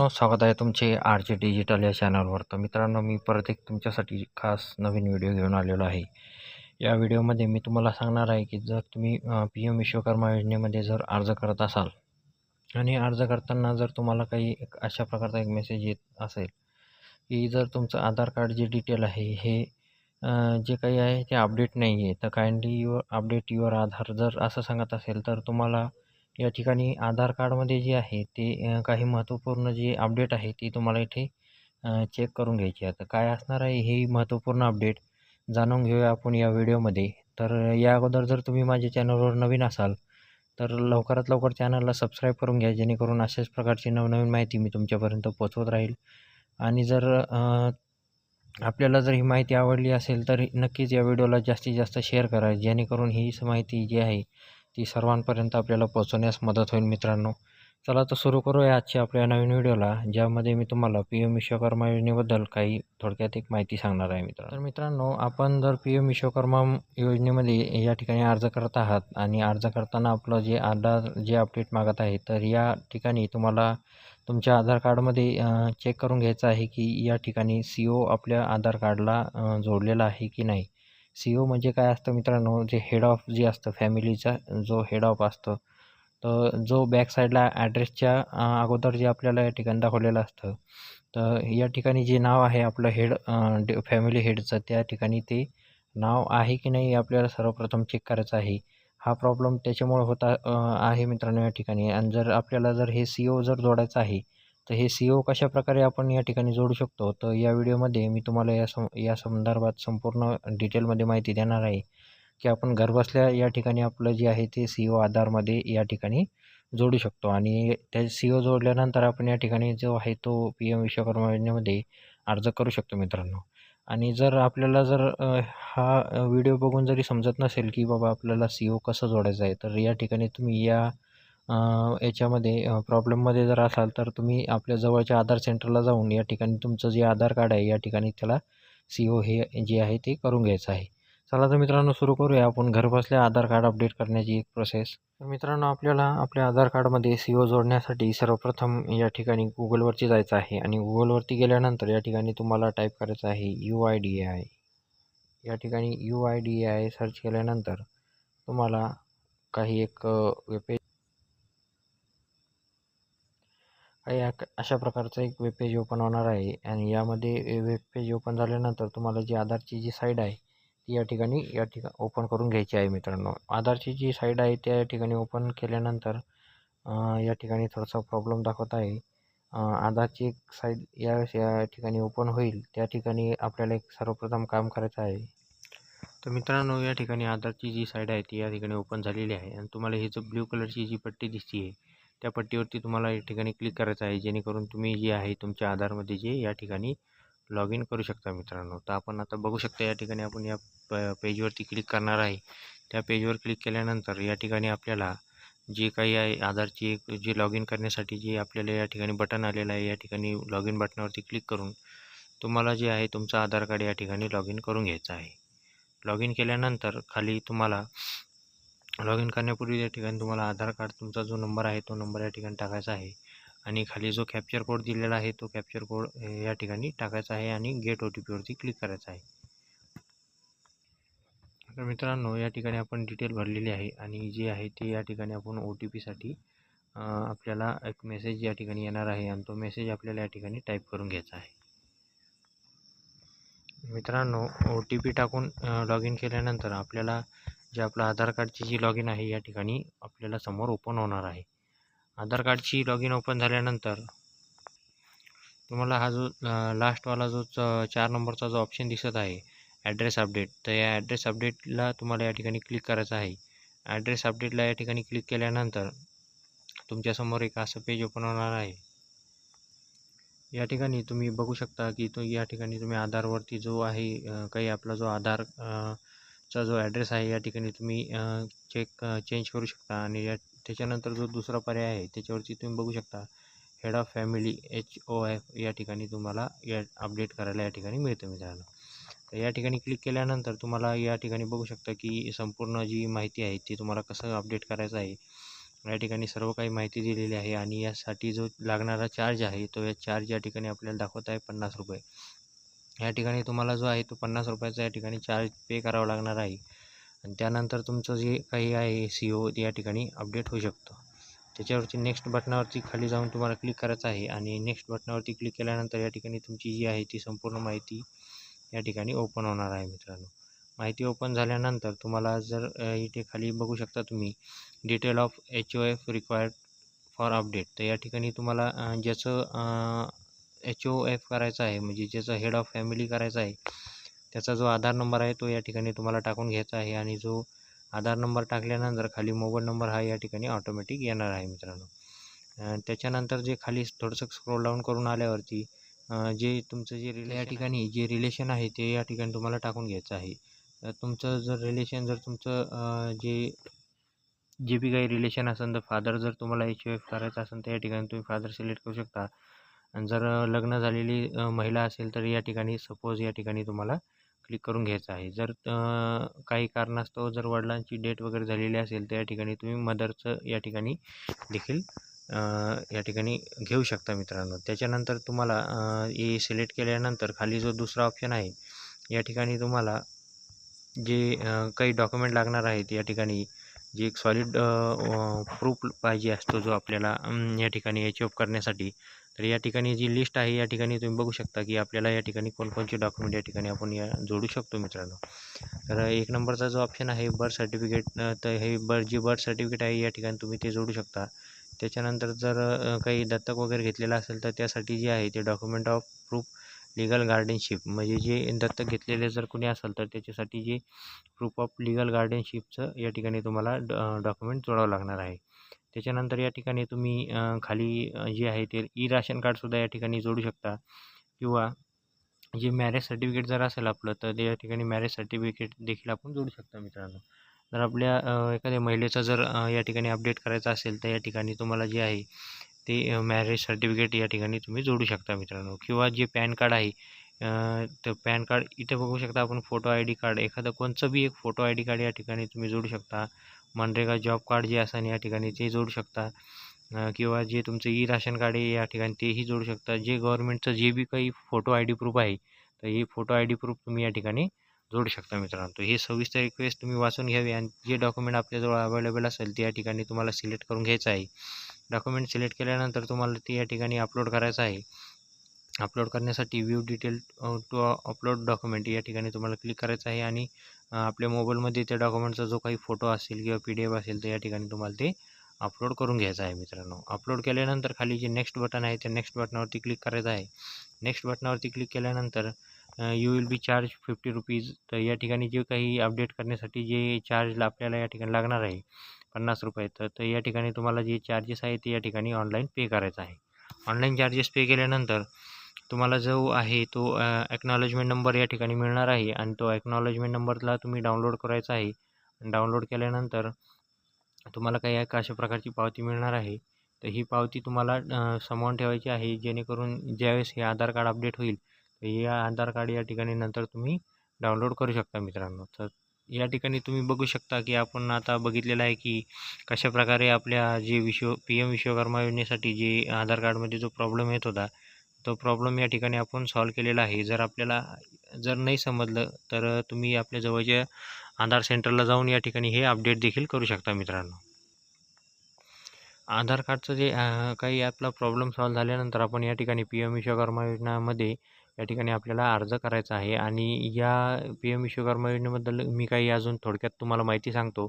मित्रांनो स्वागत आहे तुमचे आर जे डिजिटल या चॅनलवर. तर मित्रांनो मी परत एक तुमच्यासाठी खास नवीन व्हिडिओ घेऊन आलेलो आहे. या व्हिडिओमध्ये मी तुम्हाला सांगणार आहे की जर तुम्ही पी एम विश्वकर्मा योजनेमध्ये जर अर्ज करत असाल आणि अर्ज करताना जर तुम्हाला काही एक अशा प्रकारचा एक मेसेज येत असेल की जर तुमचं आधार कार्ड जे डिटेल आहे हे जे काही आहे ते अपडेट नाही आहे तर kindly your update your Aadhaar जर असं सांगत असेल तर तुम्हाला या ठिकाणी आधार कार्डमध्ये जे आहे ते काही महत्त्वपूर्ण जी अपडेट आहे ती तुम्हाला इथे चेक करून घ्यायची आहे. तर काय असणार आहे हे महत्त्वपूर्ण अपडेट जाणून घेऊया आपण या व्हिडिओमध्ये. तर या अगोदर जर तुम्ही माझ्या चॅनलवर नवीन असाल तर लवकरात लवकर चॅनलला सबस्क्राईब करून घ्या जेणेकरून अशाच प्रकारची नवनवीन माहिती मी तुमच्यापर्यंत पोचवत राहील. आणि जर आपल्याला जर ही माहिती आवडली असेल तर नक्कीच या व्हिडिओला जास्तीत जास्त शेअर करा जेणेकरून ही माहिती जी आहे ती सर्वांपर्यंत आपल्याला पोहोचवण्यास मदत होईल मित्रांनो. चला तर सुरू करूया आजच्या आपल्या नवीन व्हिडिओला ज्यामध्ये मी तुम्हाला पी एम विश्वकर्मा योजनेबद्दल काही थोडक्यात एक माहिती सांगणार आहे मित्रांनो. तर मित्रांनो आपण जर पी एम विश्वकर्मा योजनेमध्ये या ठिकाणी अर्ज करत आहात आणि अर्ज करताना आपलं जे आधार जे अपडेट मागत आहे तर या ठिकाणी तुम्हाला तुमच्या आधार कार्डमध्ये चेक करून घ्यायचं आहे की या ठिकाणी सी ओ आपल्या आधार कार्डला जोडलेला आहे की नाही. सी ओ म्हणजे काय असतं मित्रांनो? जे हेड ऑफ जे असतं फॅमिलीचा जो हेड ऑफ असतो तर जो बॅक साईडला ॲड्रेसच्या अगोदर जे आपल्याला या ठिकाणी दाखवलेलं असतं तर या ठिकाणी जे नाव आहे आपलं हेड फॅमिली हेडचं त्या ठिकाणी ते नाव आहे की नाही आपल्याला सर्वप्रथम चेक करायचं आहे. हा प्रॉब्लेम त्याच्यामुळे होता आहे मित्रांनो या ठिकाणी. आणि जर आपल्याला जर हे सी ओ जर जोडायचं आहे तर हे सी ओ कशाप्रकारे आपण या ठिकाणी जोडू शकतो? तर या व्हिडिओमध्ये मी तुम्हाला या सं या संदर्भात संपूर्ण डिटेलमध्ये माहिती देणार आहे की आपण घरबसल्या या ठिकाणी आपलं जे आहे ते सी ओ आधारमध्ये या ठिकाणी जोडू शकतो. आणि त्या सी ओ जोडल्यानंतर आपण या ठिकाणी जो आहे तो पी एम विश्वकर्मा योजनेमध्ये अर्ज करू शकतो मित्रांनो. आणि जर आपल्याला जर हा व्हिडिओ बघून जरी समजत नसेल की बाबा आपल्याला सी ओ कसं जोडायचं आहे तर या ठिकाणी तुम्ही या याच्यामध्ये प्रॉब्लेममध्ये जर असाल तर तुम्ही आपल्या जवळच्या आधार सेंटरला जाऊन या ठिकाणी तुमचं जे आधार कार्ड आहे या ठिकाणी त्याला सी ओ हे जे आहे ते करून घ्यायचं आहे. चला तर मित्रांनो सुरू करूया आपण. घरबसल्या आधार कार्ड अपडेट करण्याची एक प्रोसेस तर मित्रांनो आपल्याला आपल्या आधार कार्डमध्ये सी ओ जोडण्यासाठी सर्वप्रथम या ठिकाणी गुगलवरती जायचं आहे आणि गुगलवरती गेल्यानंतर या ठिकाणी तुम्हाला टाईप करायचं आहे यू आय डी आय या ठिकाणी U I D I search केल्यानंतर तुम्हाला काही एक वेबपेज या अशा प्रकारचं एक वेबपेज ओपन होणार आहे. आणि यामध्ये वेबपेज ओपन झाल्यानंतर तुम्हाला जी आधारची जी साईड आहे ती या ठिकाणी या ठिकाणी ओपन करून घ्यायची आहे मित्रांनो. आधारची जी साईड आहे त्या ठिकाणी ओपन केल्यानंतर या ठिकाणी थोडासा प्रॉब्लेम दाखवत आहे. आधारची एक साईड या या ठिकाणी ओपन होईल त्या ठिकाणी आपल्याला एक सर्वप्रथम काम करायचं आहे. तर मित्रांनो या ठिकाणी आधारची जी साईड आहे ती या ठिकाणी ओपन झालेली आहे. आणि तुम्हाला ही जो ब्ल्यू कलरची जी पट्टी दिसते आहे त्या पट्टीवरती तुम्हाला या ठिकाणी क्लिक करायचं आहे. जेणेकरून तुम्ही जे आहे तुमच्या आधारमध्ये जे या ठिकाणी लॉग इन करू शकता मित्रांनो. तर आपण आता बघू शकता या ठिकाणी आपण या प पेजवरती क्लिक करणार आहे. त्या पेजवर क्लिक केल्यानंतर या ठिकाणी आपल्याला जे काही आहे आधारची एक जे लॉग इन करण्यासाठी जे आपल्याला या ठिकाणी बटन आलेलं आहे या ठिकाणी लॉग इन बटनावरती क्लिक करून तुम्हाला जे आहे तुमचं आधार कार्ड या ठिकाणी लॉग इन करून घ्यायचं आहे. लॉग इन केल्यानंतर खाली तुम्हाला लॉग इन करण्यापूर्वी या ठिकाणी तुम्हाला आधार कार्ड तुमचा जो नंबर आहे तो नंबर या ठिकाणी टाकायचा आहे. आणि खाली जो कॅप्चर कोड दिलेला आहे तो कॅप्चर कोड या ठिकाणी टाकायचा आहे आणि गेट ओ टी पीवरती क्लिक करायचा आहे. तर मित्रांनो या ठिकाणी आपण डिटेल भरलेली आहे आणि जे आहे ते या ठिकाणी आपण ओ टी पीसाठी आपल्याला एक मेसेज या ठिकाणी येणार आहे आणि तो मेसेज आपल्याला या ठिकाणी टाईप करून घ्यायचा आहे. मित्रांनो ओ टी पी टाकून लॉग इन केल्यानंतर आपल्याला जे आपलं आधार कार्डची जी लॉग इन आहे या ठिकाणी आपल्याला समोर ओपन होणार आहे. आधार कार्डची लॉग इन ओपन झाल्यानंतर तुम्हाला हा जो लास्टवाला जो च चार नंबरचा जो ऑप्शन दिसत आहे ॲड्रेस अपडेट तर या ॲड्रेस अपडेटला तुम्हाला या ठिकाणी क्लिक करायचं आहे. ॲड्रेस अपडेटला या ठिकाणी क्लिक केल्यानंतर तुमच्यासमोर एक असं पेज ओपन होणार आहे. या ठिकाणी तुम्ही बघू शकता की तो या ठिकाणी तुम्ही आधारवरती जो आहे काही आपला जो आधार चा जो ॲड्रेस आहे या ठिकाणी तुम्ही चेक चेंज करू शकता आणि या त्याच्यानंतर जो दुसरा पर्याय आहे त्याच्यावरती तुम्ही बघू शकता. Head of family H O F या ठिकाणी तुम्हाला या अपडेट करायला या ठिकाणी मिळतं मित्रांनो. तर या ठिकाणी क्लिक केल्यानंतर तुम्हाला या ठिकाणी बघू शकता की संपूर्ण जी माहिती आहे ती तुम्हाला कसं अपडेट करायचं आहे. या ठिकाणी सर्व काही माहिती दिलेली आहे आणि यासाठी जो लागणारा चार्ज आहे तो या चार्ज या ठिकाणी आपल्याला दाखवत आहे पन्नास रुपये. या ठिकाणी तुम्हाला जो आहे तो पन्नास रुपयाचा या ठिकाणी चार्ज पे करावा लागणार आहे. आणि त्यानंतर तुमचं जे काही आहे सी ओ या ठिकाणी अपडेट होऊ शकतं. त्याच्यावरती नेक्स्ट बटनावरती खाली जाऊन तुम्हाला क्लिक करायचं आहे आणि नेक्स्ट बटनावरती क्लिक केल्यानंतर या ठिकाणी तुमची जी आहे ती संपूर्ण माहिती या ठिकाणी ओपन होणार आहे मित्रांनो. माहिती ओपन झाल्यानंतर तुम्हाला जर इथे खाली बघू शकता तुम्ही detail of H O F required for update तर या ठिकाणी तुम्हाला ज्याचं एच ओ एफ करायचा आहे. म्हणजे ज्याचं हेड ऑफ फॅमिली करायचं आहे त्याचा जो आधार नंबर आहे तो या ठिकाणी तुम्हाला टाकून घ्यायचा आहे आणि जो आधार नंबर टाकल्यानंतर खाली मोबाईल नंबर हा या ठिकाणी ऑटोमॅटिक येणार आहे मित्रांनो. त्याच्यानंतर जे खाली थोडंसं स्क्रोल डाऊन करून आल्यावरती जे तुमचं जे रिले या ठिकाणी जे रिलेशन आहे ते या ठिकाणी तुम्हाला टाकून घ्यायचं आहे. तुमचं जर रिलेशन जर तुमचं जे जे बी काही रिलेशन असेल तर फादर जर तुम्हाला एच ओ एफ करायचं असेल तर या ठिकाणी तुम्ही फादर सिलेक्ट करू शकता. जर लग्न झालेली महिला असेल तर या ठिकाणी सपोज या ठिकाणी तुम्हाला क्लिक करून घ्यायचं आहे. जर काही कारणास्तव जर वडिलांची डेट वगैरे झालेली असेल तर या ठिकाणी तुम्ही मदरचं या ठिकाणी देखील या ठिकाणी घेऊ शकता मित्रांनो. त्याच्यानंतर तुम्हाला हे सिलेक्ट केल्यानंतर खाली जो दुसरा ऑप्शन आहे या ठिकाणी तुम्हाला जे काही डॉक्युमेंट लागणार आहेत या ठिकाणी जे एक सॉलिड प्रूफ पाहिजे असतो जो आपल्याला या ठिकाणी एच करण्यासाठी तर या ठिकाणी जी लिस्ट आहे या ठिकाणी तुम्ही बघू शकता की आपल्याला या ठिकाणी कोणकोणचे डॉक्युमेंट या ठिकाणी आपण या जोडू शकतो मित्रांनो. तर एक नंबरचा जो ऑप्शन आहे बर्थ सर्टिफिकेट तर हे बर जी बर्थ सर्टिफिकेट आहे या ठिकाणी तुम्ही ते जोडू शकता. त्याच्यानंतर जर काही दत्तक वगैरे घेतलेलं असेल तर त्यासाठी जे आहे ते document of proof legal guardianship म्हणजे जे दत्तक घेतलेले जर कोणी असेल तर त्याच्यासाठी जे प्रूफ ऑफ लिगल गार्डनशिपचं या ठिकाणी तुम्हाला डॉक्युमेंट जोडावं लागणार आहे. त्याच्यानंतर या ठिकाणी तुम्ही खाली जे आहे ते ई राशन कार्डसुद्धा या ठिकाणी जोडू शकता. किंवा जे मॅरेज सर्टिफिकेट जर असेल आपलं तर या ठिकाणी मॅरेज सर्टिफिकेट देखील आपण जोडू शकता मित्रांनो. जर आपल्या एखाद्या महिलेचा जर या ठिकाणी अपडेट करायचा असेल तर या ठिकाणी तुम्हाला जे आहे ते मॅरेज सर्टिफिकेट या ठिकाणी तुम्ही जोडू शकता मित्रांनो. किंवा जे पॅन कार्ड आहे तर पॅन कार्ड इथे बघू शकता आपण फोटो आय डी कार्ड. एखादं कोणचं बी एक फोटो आय डी कार्ड या ठिकाणी तुम्ही जोडू शकता. मनरेगा जॉब कार्ड जे असेल या ठिकाणी ते जोडू शकता. किंवा जे तुमचं ई राशन कार्ड आहे या ठिकाणी तेही जोडू शकता. जे गव्हर्नमेंटचं जे बी काही फोटो आय डी प्रूफ आहे तर हे फोटो आय डी प्रूफ तुम्ही या ठिकाणी जोडू शकता मित्रांनो. हे सविस्तर रिक्वेस्ट तुम्ही वाचून घ्यावी आणि जे डॉक्युमेंट आपल्याजवळ अवेलेबल असेल ते या ठिकाणी तुम्हाला सिलेक्ट करून घ्यायचं आहे. डॉक्युमेंट सिलेक्ट केल्यानंतर तुम्हाला ते या ठिकाणी अपलोड करायचं आहे. अपलोड करण्यासाठी view detail to upload document या ठिकाणी तुम्हाला क्लिक करायचं आहे आणि आपल्या मोबाईलमध्ये त्या डॉक्युमेंटचा जो काही फोटो असेल किंवा पी डी एफ असेल तर या ठिकाणी तुम्हाला ते अपलोड करून घ्यायचं आहे मित्रांनो. अपलोड केल्यानंतर खाली जे नेक्स्ट बटन आहे त्या नेक्स्ट बटनावरती क्लिक करायचं आहे. नेक्स्ट बटनावरती क्लिक केल्यानंतर you will be charge fifty rupees तर या ठिकाणी जे काही अपडेट करण्यासाठी जे चार्ज आपल्याला या ठिकाणी लागणार आहे पन्नास रुपये तर तर या ठिकाणी तुम्हाला जे चार्जेस आहे ते या ठिकाणी ऑनलाईन पे करायचं आहे. ऑनलाईन चार्जेस पे केल्यानंतर तुम्हाला जो आहे तो ॲक्नॉलेजमेंट नंबर या ठिकाणी मिळणार आहे आणि तो ॲक्नॉलेजमेंट नंबरला तुम्ही डाउनलोड करायचा आहे. डाउनलोड केल्यानंतर तुम्हाला काही एक अशा प्रकारची पावती मिळणार आहे. तर ही पावती तुम्हाला अ, ठेवायची आहे जेणेकरून ज्यावेळेस हे आधार कार्ड अपडेट होईल तर या आधार कार्ड या ठिकाणी नंतर तुम्ही डाउनलोड करू शकता मित्रांनो. तर या ठिकाणी तुम्ही बघू शकता की आपण आता बघितलेलं आहे की कशाप्रकारे आपल्या जे विश्व पी एम विश्वकर्मा योजनेसाठी जे आधार कार्डमध्ये जो प्रॉब्लेम येत होता तो प्रॉब्लेम या ठिकाणी आपण सॉल्व केलेला आहे. जर आपल्याला जर नाही समजलं तर तुम्ही आपल्या जवळच्या आधार सेंटरला जाऊन या ठिकाणी हे अपडेट देखील करू शकता मित्रांनो. आधार कार्डचं जे काही आपला प्रॉब्लेम सॉल्व झाल्यानंतर आपण या ठिकाणी पी एम विश्वकर्मा योजनामध्ये या ठिकाणी आपल्याला अर्ज करायचा आहे. आणि या पी एम विश्वकर्मा योजनेबद्दल मी काही अजून थोडक्यात तुम्हाला माहिती सांगतो.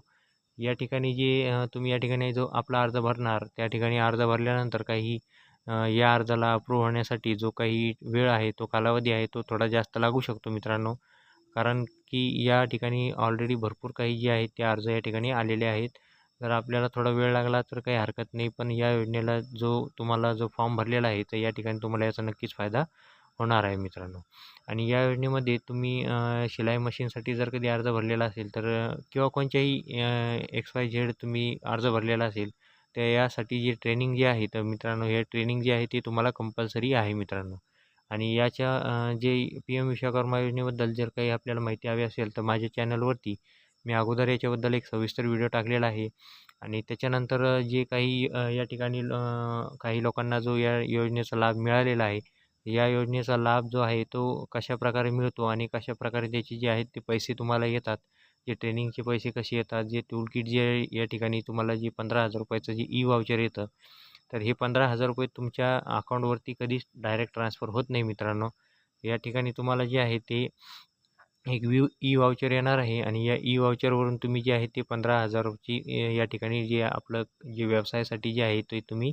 या ठिकाणी जे तुम्ही या ठिकाणी जो आपला अर्ज भरणार त्या ठिकाणी अर्ज भरल्यानंतर काही या अर्जाला अप्रूव्ह होण्यासाठी जो काही वेळ आहे तो कालावधी आहे तो थोडा जास्त लागू शकतो मित्रांनो. कारण की या ठिकाणी ऑलरेडी भरपूर काही जे आहेत ते अर्ज या ठिकाणी आलेले आहेत. जर आपल्याला थोडा वेळ लागला तर काही हरकत नाही पण या योजनेला जो तुम्हाला जो फॉर्म भरलेला आहे तर या ठिकाणी तुम्हाला याचा नक्कीच फायदा होणार आहे मित्रांनो. आणि या योजनेमध्ये तुम्ही शिलाई मशीनसाठी जर कधी अर्ज भरलेला असेल तर किंवा कोणत्याही एक्स वाय झेड तुम्ही अर्ज भरलेला असेल तर यासाठी जे ट्रेनिंग जे आहे तर मित्रांनो हे ट्रेनिंग जे आहे ते तुम्हाला कंपल्सरी आहे मित्रांनो. आणि याच्या जे पी एम विश्वकर्मा योजनेबद्दल जर काही आपल्याला माहिती हवी असेल तर माझ्या चॅनलवरती मी अगोदर याच्याबद्दल एक सविस्तर व्हिडिओ टाकलेला आहे. आणि त्याच्यानंतर जे काही या ठिकाणी काही लोकांना जो या योजनेचा लाभ मिळालेला आहे या योजनेचा लाभ जो आहे तो कशाप्रकारे मिळतो आणि कशाप्रकारे त्याचे जे आहेत ते पैसे तुम्हाला येतात जे ट्रेनिंगचे पैसे कसे येतात जे टूल किट जे या ठिकाणी तुम्हाला जे पंधरा हजार रुपयाचं जे ई वाउचर येतं तर हे पंधरा हजार रुपये तुमच्या अकाउंटवरती कधीच डायरेक्ट ट्रान्सफर होत नाही मित्रांनो. या ठिकाणी तुम्हाला जे आहे ते एक व्यू ई वाउचर येणार आहे आणि या ई वाउचरवरून तुम्ही जे आहे ते पंधरा हजारची या ठिकाणी जे आपलं जे व्यवसायासाठी जे आहे ते तुम्ही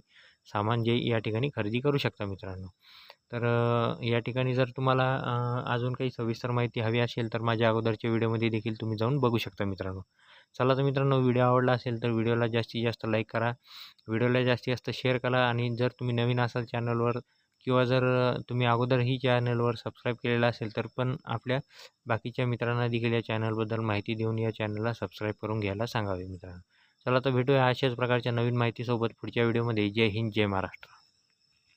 सामान जे या ठिकाणी खरेदी करू शकता मित्रांनो. तर या ठिकाणी जर तुम्हाला अजून काही सविस्तर माहिती हवी असेल तर माझ्या अगोदरच्या व्हिडिओमध्ये देखील तुम्ही जाऊन बघू शकता मित्रांनो. चला तर मित्रांनो व्हिडिओ आवडला असेल तर व्हिडिओला जास्तीत जास्त लाईक करा. व्हिडिओला जास्तीत जास्त शेअर करा आणि जर तुम्ही नवीन असाल चॅनलवर किंवा जर तुम्ही अगोदरही चॅनलवर सबस्क्राईब केलेला असेल तर पण आपल्या बाकीच्या मित्रांना देखील या चॅनलबद्दल माहिती देऊन या चॅनलला सबस्क्राईब करून घ्यायला सांगावे मित्रांनो. चला तर भेटूया अशाच प्रकारच्या नवीन माहितीसोबत पुढच्या व्हिडिओमध्ये. जय हिंद जय महाराष्ट्र.